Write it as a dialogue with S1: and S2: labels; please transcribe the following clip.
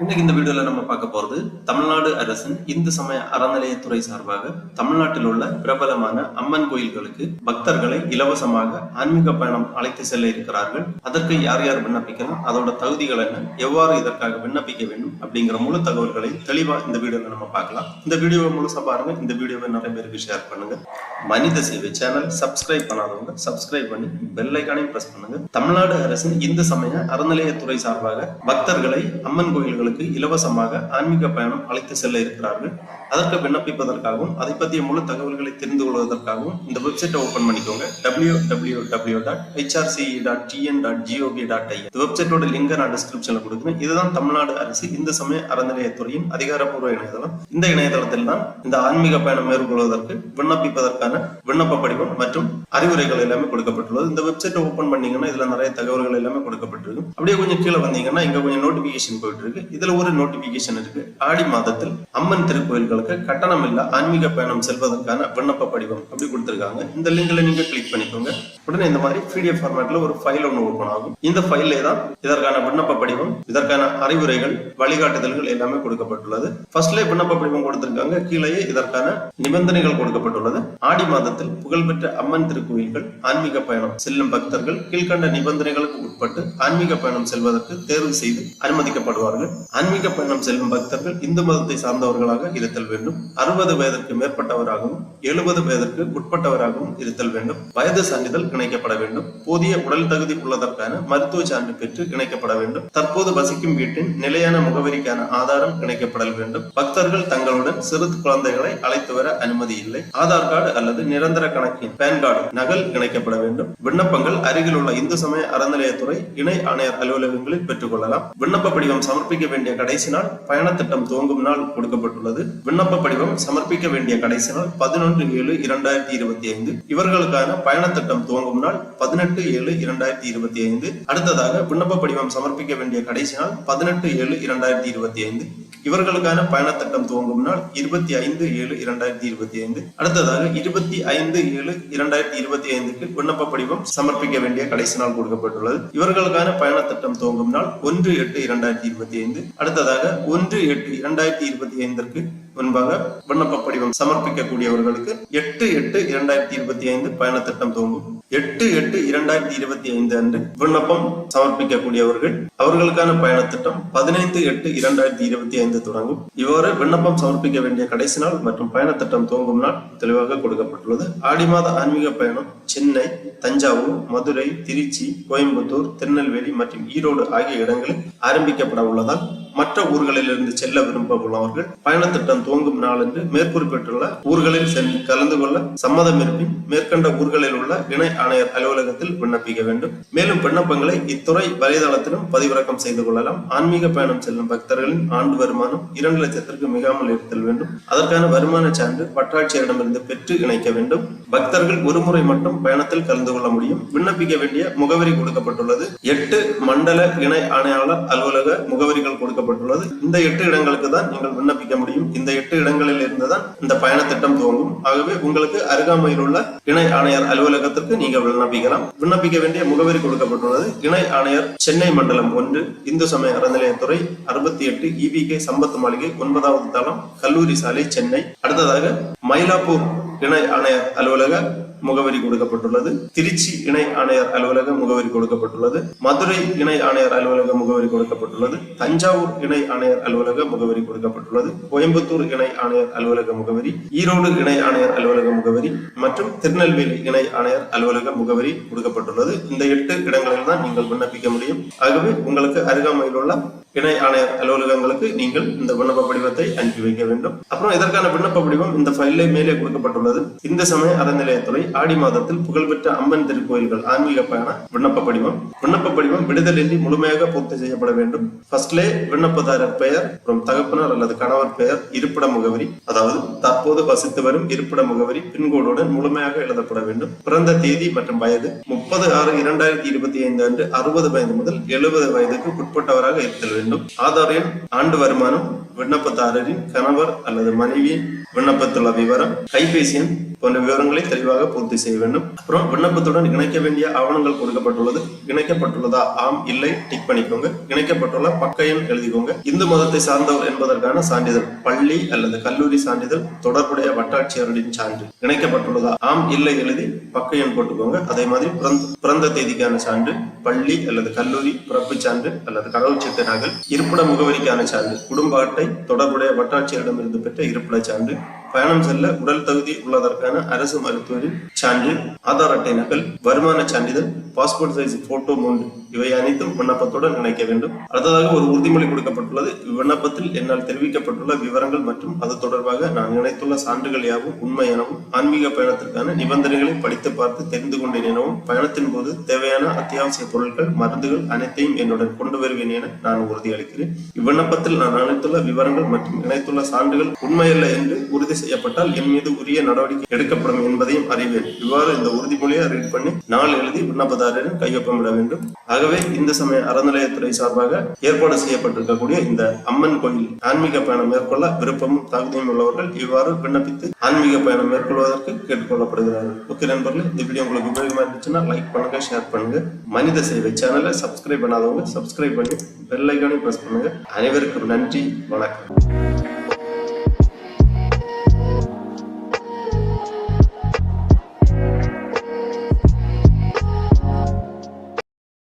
S1: இன்னைக்கு இந்த வீடியோல நம்ம பார்க்க போறது தமிழ்நாடு அரசின் இந்து சமய அறநிலையத்துறை சார்பாக தமிழ்நாட்டில் உள்ள பிரபலமான அம்மன் கோயில்களுக்கு பக்தர்களை இலவசமாக ஆன்மீக பயணம் அழைத்து செல்ல இருக்கிறார்கள். அதற்கு யார் யார் விண்ணப்பிக்கலாம்? அதோட தகுதிகள் என்ன? எவ்வாறு இதற்காக விண்ணப்பிக்க வேண்டும்? அப்படிங்கிற முழு தகவல்களை தெளிவா இந்த வீடியோல நம்ம பார்க்கலாம். இந்த வீடியோவை முழுசா பாருங்க. இந்த வீடியோவை நிறைய பேருக்கு ஷேர் பண்ணுங்க. மனித சேவை சேனல் சப்ஸ்கிரைப் பண்ணாதவங்க சப்ஸ்கிரைப் பண்ணி பெல் ஐக்கானையும் பிரஸ் பண்ணுங்க. தமிழ்நாடு அரசின் இந்து சமய அறநிலையத்துறை சார்பாக பக்தர்களை அம்மன் கோயில்கள் கோயில்களுக்கு இலவசமாக ஆன்மீக பயணம் அழைத்து செல்ல இருக்கிறார்கள். அதற்கு விண்ணப்பிப்பதற்காகவும் அதை பற்றிய முழு தகவல்களை தெரிந்து கொள்வதற்காகவும் இந்த வெப்சைட்டை ஓபன் பண்ணிக்கோங்க. W W W dot HRCE dot TN dot GOV dot I இந்த வெப்சைட்டோட லிங்கை நான் டிஸ்கிரிப்ஷன்ல கொடுக்குறேன். இதுதான் தமிழ்நாடு அரசு இந்து சமய அறநிலையத்துறையின் அதிகாரப்பூர்வ இணையதளம். இந்த இணையதளத்தில் தான் இந்த ஆன்மீக பயணம் மேற்கொள்வதற்கு விண்ணப்பிப்பதற்கான விண்ணப்ப படிவம் மற்றும் அறிவுரைகள் எல்லாமே கொடுக்கப்பட்டுள்ளது. இந்த வெப்சைட்டை ஓபன் பண்ணீங்கன்னா இதுல நிறைய தகவல்கள் எல்லாமே கொடுக்கப்பட்டிருக்கு அப்படியே கொஞ்சம் கீழே வந்தீங்கன்னா இங்க கொஞ்சம் நோட்டிபிகேஷன் போயிட்டு இருக்கு இதுல ஒரு நோட்டிபிகேஷன் இருக்கு. ஆடி மாதத்தில் அம்மன் திருக்கோயில்களுக்கு கட்டணம் இல்ல ஆன்மீக பயணம் செல்வதற்கான விண்ணப்ப படிவம் அப்படி கொடுத்திருக்காங்க. இந்த லிங்க்ல நீங்க கிளிக் பண்ணிக்கோங்க. உடனே இந்த மாதிரி பிடிஎஃப் ஃபார்மேட்ல ஒரு ஃபைல் ஒன்று ஓப்பன் ஆகும். இந்த ஃபைல்ல தான் இதற்கான விண்ணப்ப படிவம் இதற்கான அறிவுரைகள் வழிகாட்டுதல்கள் எல்லாமே கொடுக்கப்பட்டுள்ளது. ஃபர்ஸ்ட்ல விண்ணப்ப படிவம் கொடுத்திருக்காங்க. கீழேயே இதற்கான நிபந்தனைகள் கொடுக்கப்பட்டுள்ளது. ஆடி மாதத்தில் புகழ்பெற்ற அம்மன் திருக்கோயில்கள் ஆன்மீக பயணம் செல்லும் பக்தர்கள் கீழ்கண்ட நிபந்தனைகளுக்கு உட்பட்டு ஆன்மீக பயணம் செல்வதற்கு தேர்வு செய்து அனுமதிக்கப்படுவார்கள். ஆன்மீக பயணம் செல்லும் பக்தர்கள் இந்து மதத்தை சார்ந்தவர்களாக இருத்தல் வேண்டும். அறுபது வயதிற்கு மேற்பட்டவராகவும் எழுபது வயதிற்கு உட்பட்டவராகவும் இருத்தல் வேண்டும். வயது சான்றிதழ் இணைக்கப்பட வேண்டும். போதிய உடல் தகுதி உள்ளதற்கான மருத்துவ சான்று பெற்று இணைக்கப்பட வேண்டும். தற்போது வசிக்கும் வீட்டின் நிலையான முகவரிக்கான ஆதாரம் இணைக்கப்படல் வேண்டும். பக்தர்கள் தங்களுடன் சிறு குழந்தைகளை அழைத்து வர அனுமதி இல்லை. ஆதார் கார்டு அல்லது நிரந்தர கணக்கின் பேன் கார்டு நகல் இணைக்கப்பட வேண்டும். விண்ணப்பங்கள் அருகில் உள்ள இந்து சமய அறநிலையத்துறை இணை ஆணையர் அலுவலகங்களில் பெற்றுக் கொள்ளலாம். விண்ணப்ப படிவம் சமர்ப்பிக்க வேண்டிய கடைசி நாள் பயணத்திட்டம் துவங்கும் நாள் கொடுக்கப்பட்டுள்ளது. விண்ணப்ப படிவம் சமர்ப்பிக்க வேண்டிய கடைசி நாள் பதினொன்று ஏழு இரண்டாயிரத்தி இருபத்தி ஐந்து. இவர்களுக்கான பயணத்திட்டம் துவங்கும் நாள் பதினெட்டு ஏழு இரண்டாயிரத்தி இருபத்தி ஐந்து. அடுத்ததாக விண்ணப்ப படிவம் சமர்ப்பிக்க வேண்டிய கடைசி நாள் பதினெட்டு ஏழு இரண்டாயிரத்தி இருபத்தி ஐந்து. இவர்களுக்கான பயணத்திட்டம் துவங்கும் நாள் இருபத்தி ஐந்து ஏழு இரண்டாயிரத்தி இருபத்தி ஐந்து. அடுத்ததாக இருபத்தி ஐந்து ஏழு இரண்டாயிரத்தி இருபத்தி ஐந்துக்கு விண்ணப்ப படிவம் சமர்ப்பிக்க வேண்டிய கடைசி நாள் கொடுக்கப்பட்டுள்ளது. இவர்களுக்கான பயணத்திட்டம் துவங்கும் நாள் ஒன்று எட்டு இரண்டாயிரத்தி இருபத்தி ஐந்து. அடுத்ததாக ஒன்று எட்டு இரண்டாயிரத்தி இருபத்தி ஐந்திற்கு முன்பாக விண்ணப்ப படிவம் சமர்ப்பிக்கக்கூடியவர்களுக்கு எட்டு எட்டு இரண்டாயிரத்தி இருபத்தி ஐந்து பயணத்திட்டம் துவங்கும். எட்டு எட்டு இரண்டாயிரத்தி இருபத்தி ஐந்து அன்று விண்ணப்பம் சமர்ப்பிக்கக்கூடியவர்கள் அவர்களுக்கான பயண திட்டம் பதினைந்து எட்டு இரண்டாயிரத்தி இருபத்தி ஐந்து தொடங்கும். இவ்வாறு விண்ணப்பம் சமர்ப்பிக்க வேண்டிய கடைசி நாள் மற்றும் பயண திட்டம் துவங்கும் நாள் தெளிவாக கொடுக்கப்பட்டுள்ளது. ஆடி மாத ஆன்மீக பயணம் சென்னை தஞ்சாவூர் மதுரை திருச்சி கோயம்புத்தூர் திருநெல்வேலி மற்றும் ஈரோடு ஆகிய இடங்களில் ஆரம்பிக்கப்பட உள்ளதால் மற்ற ஊர்களிலிருந்து செல்ல விரும்ப உள்ளவர்கள் பயண திட்டம் துவங்கும் நாளன்று மேற்குறிப்பிட்டுள்ள ஊர்களில் சென்று கலந்து கொள்ள சம்மதம் இருப்பின் மேற்கண்ட ஊர்களில் உள்ள இணை ஆணையர் அலுவலகத்தில் விண்ணப்பிக்க வேண்டும். மேலும் விண்ணப்பங்களை இத்துறை வலைதளத்திலும் பதிவிறக்கம் செய்து கொள்ளலாம். ஆன்மீக பயணம் செல்லும் பக்தர்களின் ஆண்டு வருமானம் இரண்டு லட்சத்திற்கு மிகாமல் இருத்தல் வேண்டும். அதற்கான வருமான சான்று வட்டாட்சியரிடமிருந்து பெற்று இணைக்க வேண்டும். பக்தர்கள் ஒருமுறை மட்டும் பயணத்தில் கலந்து கொள்ள முடியும். விண்ணப்பிக்க வேண்டிய முகவரி கொடுக்கப்பட்டுள்ளது. எட்டு மண்டல இணை ஆணையாளர் அலுவலக முகவரிகள் கொடுக்கப்பட்டுள்ளது. இந்த எட்டு இடங்களுக்கு தான் நீங்கள் விண்ணப்பிக்க முடியும். இந்த எட்டு இடங்களில் இருந்து தான் இந்த பயண திட்டம் துவங்கும். ஆகவே உங்களுக்கு அருகாமையில் உள்ள இணை ஆணையர் அலுவலகத்திற்கு நீங்கள் விண்ணப்பிக்கலாம். விண்ணப்பிக்க வேண்டிய முகவரி கொடுக்கப்பட்டுள்ளது. இணை ஆணையர் சென்னை மண்டலம் ஒன்று இந்து சமய அறநிலையத்துறை அறுபத்தி எட்டு இவிகே சம்பத் மாளிகை ஒன்பதாவது தளம் கல்லூரி சாலை சென்னை. அடுத்ததாக மயிலாப்பூர் இணை ஆணையர் அலுவலக முகவரி கொடுக்கப்பட்டுள்ளது. திருச்சி இணை ஆணையர் அலுவலக முகவரி கொடுக்கப்பட்டுள்ளது. மதுரை இணை ஆணையர் அலுவலக முகவரி கொடுக்கப்பட்டுள்ளது. தஞ்சாவூர் இணை ஆணையர் அலுவலக முகவரி கொடுக்கப்பட்டுள்ளது. கோயம்புத்தூர் இணை ஆணையர் அலுவலக முகவரி ஈரோடு இணை ஆணையர் அலுவலக முகவரி மற்றும் திருநெல்வேலி இணை ஆணையர் அலுவலக முகவரி கொடுக்கப்பட்டுள்ளது. இந்த எட்டு இடங்களில் தான் நீங்கள் விண்ணப்பிக்க முடியும். ஆகவே உங்களுக்கு அருகாமையில் உள்ள இணை ஆணையர் அலுவலகங்களுக்கு நீங்கள் இந்த விண்ணப்ப படிவத்தை அனுப்பி வைக்க வேண்டும். அப்புறம் இதற்கான விண்ணப்ப படிவம் இந்த ஃபைல்ல மேலே கொடுக்கப்பட்டுள்ளது. இந்த சமய அறநிலையத்துறை ஆடி மாதத்தில் புகழ்பெற்ற அம்மன் திருக்கோயில்கள் ஆன்மீக பயண விண்ணப்ப படிவம். விண்ணப்ப படிவம் விடுதலின்றி முழுமையாக பூர்த்தி செய்யப்பட வேண்டும். ஃபர்ஸ்ட்லே விண்ணப்பதாரர் பெயர் அப்புறம் தகப்பனர் அல்லது கணவர் பெயர் இருப்பிட முகவரி அதாவது தற்போது வசித்து வரும் இருப்பிட முகவரி பின்கோடுடன் முழுமையாக எழுதப்பட வேண்டும். பிறந்த தேதி மற்றும் வயது முப்பது ஆறு இரண்டாயிரத்தி இருபத்தி ஐந்து அன்று அறுபது வயது முதல் எழுபது வயதுக்கு உட்பட்டவராக இருத்தல் வேண்டும். வேண்டும். ஆதார் எண் ஆண்டு வருமானம் விண்ணப்பதாரரின் கணவர் அல்லது மனைவி விண்ணப்பத்துள்ள விவரம் கைபேசி எண் போன்ற விவரங்களை தெளிவாக பூர்த்தி செய்ய வேண்டும். அப்புறம் விண்ணப்பத்துடன் இணைக்க வேண்டிய ஆவணங்கள் கொடுக்கப்பட்டுள்ளது. இணைக்கப்பட்டுள்ளதா? ஆம் இல்லை டிக் பண்ணிக்கோங்க. இணைக்கப்பட்டுள்ள பக்க எண் எழுதிக்கோங்க. இந்து மதத்தை சார்ந்தவர் என்பதற்கான சான்றிதழ் பள்ளி அல்லது கல்லூரி சான்றிதழ் தொடர்புடைய வட்டாட்சியரின் சான்று. இணைக்கப்பட்டுள்ளதா? ஆம் இல்லை எழுதி பக்க எண் போட்டுக்கோங்க. அதே மாதிரி பிறந்த- பிறந்த தேதிக்கான சான்று பள்ளி அல்லது கல்லூரி பிறப்பு சான்று அல்லது கடவுச்சீட்டு நகல் இருப்பிட முகவரிக்கான சான்று குடும்ப அட்டை தொடர்புடைய வட்டாட்சியரிடமிருந்து பெற்ற இருப்பிட சான்று. பயணம் செல்ல உடல் தகுதி உள்ளதற்கான அரசு மருத்துவரின் சான்று ஆதார் அட்டை நகல் வருமான சான்றிதழ் பாஸ்போர்ட் சைஸ் போட்டோ மூன்று இவை அனைத்தும் விண்ணப்பத்துடன் இணைக்க வேண்டும். அடுத்ததாக ஒரு உறுதிமொழி கொடுக்கப்பட்டுள்ளது. இவ்விண்ணப்பத்தில் என்னால் தெரிவிக்கப்பட்டுள்ள விவரங்கள் மற்றும் அது தொடர்பாக நான் இணைத்துள்ள சான்றுகள் யாவும் உண்மை எனவும் ஆன்மீக பயணத்திற்கான நிபந்தனைகளை படித்து பார்த்து தெரிந்து கொண்டேன் எனவும் பயணத்தின் போது தேவையான அத்தியாவசிய பொருட்கள் மருந்துகள் அனைத்தையும் என்னுடன் கொண்டு வருவேன் என நான் உறுதியளிக்கிறேன். இவ்விண்ணப்பத்தில் நான் அனைத்துள்ள விவரங்கள் மற்றும் இணைத்துள்ள சான்றுகள் உண்மையல்ல என்று உறுதி செய்யப்பட்டால் என் மீது உரிய நடவடிக்கை எடுக்கப்படும் என்பதையும் அறிவேன். இவ்வாறு இந்த உறுதிமொழியை ரீட் பண்ணி நாள் எழுதி விண்ணப்பதாரரிடம் கையொப்பமிட வேண்டும். ஆகவே இந்து சமய அறநிலையத்துறை சார்பாக ஏற்பாடு செய்யப்பட்டிருக்கக்கூடிய இந்த அம்மன் கோயில் ஆன்மீக பயணம் மேற்கொள்ள விருப்பமும் தகுதியும் உள்ளவர்கள் இவ்வாறு விண்ணப்பித்து ஆன்மீக பயணம் மேற்கொள்வதற்கு கேட்டுக்கொள்ளப்படுகிறார்கள். ஓகே நண்பர்களே இந்த வீடியோ உங்களுக்கு உபயோகமா இருந்துச்சுன்னா லைக் பண்ணுங்க ஷேர் பண்ணுங்க. மனித சேவை சேனலை சப்ஸ்கிரைப் பண்ணாதவங்க சப்ஸ்கிரைப் பண்ணி பெல் ஐக்கானையும் பிரஸ் பண்ணுங்க. அனைவருக்கும் நன்றி வணக்கம்.